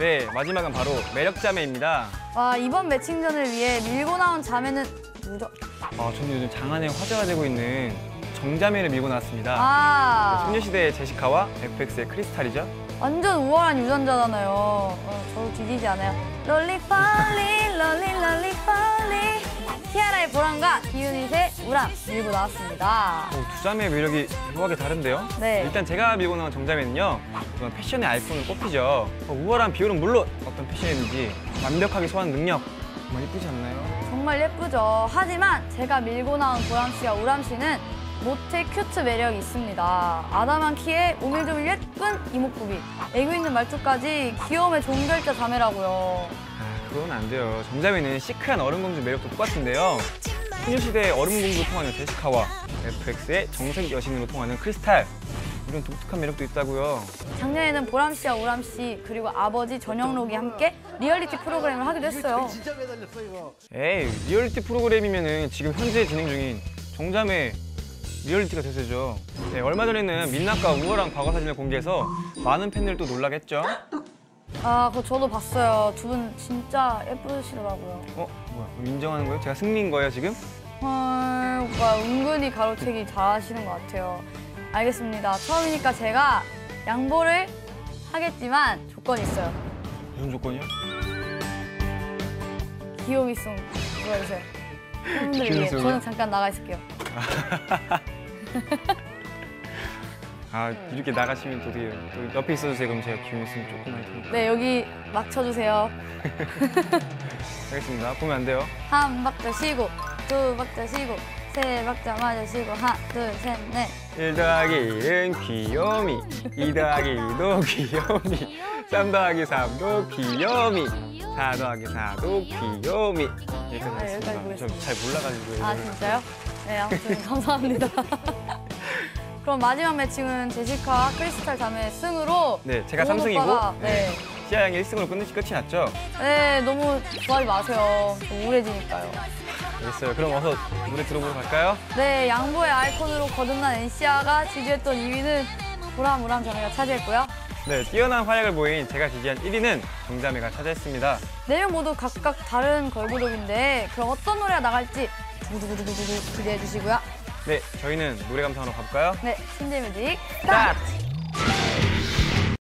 네, 마지막은 바로 매력자매입니다. 와 이번 매칭전을 위해 밀고 나온 자매는 누죠? 아, 저는 요즘 장안에 화제가 되고 있는 정자매를 밀고 나왔습니다. 아 소녀시대의 제시카와 FX의 크리스탈이죠. 완전 우월한 유전자잖아요. 어, 저도 뒤지지 않아요. 롤리폴리 롤리 롤리폴리 티아라의 보람과 기유닛의 우람 밀고 나왔습니다. 오, 두 자매의 매력이 묘하게 다른데요? 네. 일단 제가 밀고 나온 정자매는요, 패션의 아이콘을 꼽히죠. 어, 우월한 비율은 물론 어떤 패션이든지 완벽하게 소화하는 능력, 정말 이쁘지 않나요? 정말 예쁘죠. 하지만 제가 밀고 나온 보람 씨와 우람 씨는 모태 큐트 매력이 있습니다. 아담한 키에 오밀조밀 예쁜 이목구비, 애교 있는 말투까지 귀여움의 종결자 자매라고요. 아, 그건 안 돼요. 정자매는 시크한 얼음공주 매력도 똑같은데요. 소녀시대의 얼음공주로 통하는 제시카와 FX의 정색 여신으로 통하는 크리스탈, 이런 독특한 매력도 있다고요. 작년에는 보람 씨와 우람 씨 그리고 아버지 전영록이 함께 리얼리티 프로그램을 하기도 했어요. 진짜 매달렸어 이거. 에이, 리얼리티 프로그램이면은 지금 현재 진행 중인 정자매 리얼리티가 대세죠. 네, 얼마 전에는 민낯과 우월한 과거 사진을 공개해서 많은 팬들도 놀라겠죠. 아, 그거 저도 봤어요. 두 분 진짜 예쁘시더라고요. 어, 뭐야? 그럼 인정하는 거예요? 제가 승리인 거예요 지금? 헐, 오빠 은근히 가로채기 잘하시는 것 같아요. 알겠습니다. 처음이니까 제가 양보를 하겠지만 조건이 있어요. 무슨 조건이요? 귀요미 송 불러주세요. 팬분들을 위해 귀요미송이요? 저는 잠깐 나가 있을게요. 아 이렇게 나가시면 또 되게 또 옆에 있어주세요. 그럼 제가 기운이 있으면 조금 할 테니까. 네, 여기 막 쳐주세요. 알겠습니다. 보면 안 돼요. 한 박자 쉬고, 두 박자 쉬고, 세 박자 마저 쉬고, 하나, 둘, 셋, 넷. 1 더하기 1은 귀요미 2 더하기 2도 귀요미 3 더하기 3도 귀요미 4 더하기 4도 귀요미 여기까지 네, 하겠습니다. 여기까지 보겠습니다. 저잘 몰라가지고 아 진짜요? 네 아무튼 감사합니다. 그럼 마지막 매칭은 제시카 크리스탈 자매의 승으로 네 제가 동훈 3승이고 오빠가, 네. 시아 양이 1승으로 끝이, 끝이 났죠? 네 너무 좋아하지 마세요. 좀 우울해지니까요. 알겠어요. 그럼 어서 노래 들어보러 갈까요? 네 양보의 아이콘으로 거듭난 NC아가 지지했던 2위는 보라무람 자매가 차지했고요. 네 뛰어난 활약을 보인 제가 지지한 1위는 정자매가 차지했습니다. 네 명 모두 각각 다른 걸그룹인데 그럼 어떤 노래가 나갈지 두구두구두구두구 기대해 주시고요. 네 저희는 노래 감상하러 가볼까요? 네 신재 뮤직 스타트! 스타트!